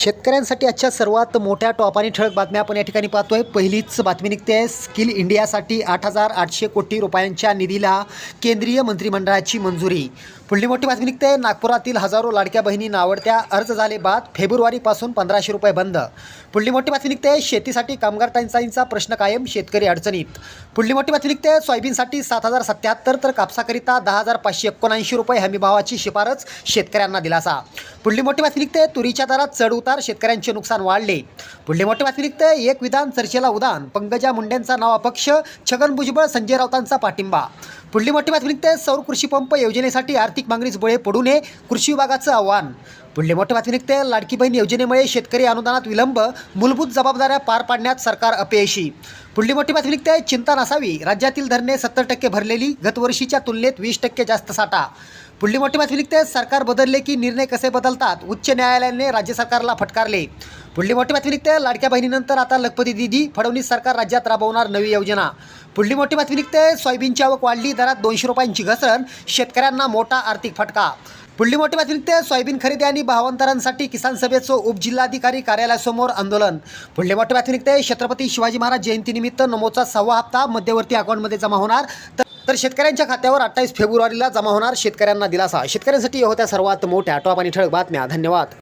शेतकऱ्यांसाठी आजच्या सर्वात मोठ्या टॉप आणि ठळक बातम्या आपण या ठिकाणी पाहतोय. पहिलीच बातमी निघते आहे. स्किल इंडियासाठी आठ हजार आठशे कोटी रुपयांच्या निधीला केंद्रीय मंत्रिमंडळाची मंजुरी. पुढली मोठी बातमी निघते आहे. नागपुरातील हजारो लाडक्या बहिणी नावडत्या अर्ज झाले बाद फेब्रुवारीपासून पंधराशे रुपये बंद. पुढली मोठी बातमी निघते आहे. शेतीसाठी कामगार टंचाईचा प्रश्न कायम शेतकरी अडचणीत. पुढली मोठी बातमी निघते आहे. सोयाबीनसाठी सात हजार सत्याहत्तर तर कापसाकरिता दहा हजार पाचशे एकोणऐंशी रुपये हमीभावाची शिफारस शेतकऱ्यांना दिलासा. पुढली मोठी बातमी निघते तुरीच्या दरात चढ उतार शेतकऱ्यांचे नुकसान वाढले. पुढली मोठी बातमी निघते एक विधान चर्चेला उदान. पंकजा मुंडेंचा नाव अपक्ष छगन भुजबळ संजय राऊतांचा पाठिंबा. पुढली मोठी बातमी निघते सौर कृषी पंप योजनेसाठी आर्थिक मागणीच बळे पडू नये कृषी विभागाचं आव्हान. पुढली मोठी बातमी निघते लाडकी बहीण योजनेमुळे शेतकरी अनुदानात विलंब मूलभूत जबाबदाऱ्या पार पाडण्यात सरकार अपयशी. पुढली मोठी बातमी निघते चिंता नसावी. राज्यातील धरणे सत्तर टक्के भरलेली गतवर्षीच्या तुलनेत वीस टक्के जास्त साठा. पुढली मोठी बातमी निघते सरकार बदलले की निर्णय कसे बदलतात? उच्च न्यायालयाने राज्य सरकारला फटकारले. पुढली मोठी बातमी निघते लाडक्या बहिणीनंतर आता लखपती दिदी फडणवीस सरकार राज्यात राबवणार नवी योजना. पुढली मोठी बातमी निघते सोयाबीनची आवक वाढली दरात दोनशे रुपयांची घसरण शेतकऱ्यांना मोठा आर्थिक फटका. पुढली मोठी बातमी ते सोयाबीन खरेदी आणि भावांतरांसाठी किसान सभेचं उपजिल्हाधिकारी कार्यालयासमोर आंदोलन. पुढली मोठी बातमी निघते छत्रपती शिवाजी महाराज जयंतीनिमित्त नमोचा सहावा हप्ता मध्यवर्ती अकाउंटमध्ये जमा होणार. तर तर शेतकऱ्यांच्या खात्यावर अठ्ठावीस फेब्रुवारीला जमा होणार शेतकऱ्यांना दिलासा. शेतकऱ्यांसाठी होत्या सर्वात मोठ्या टॉप आणि ठळक बातम्या. धन्यवाद.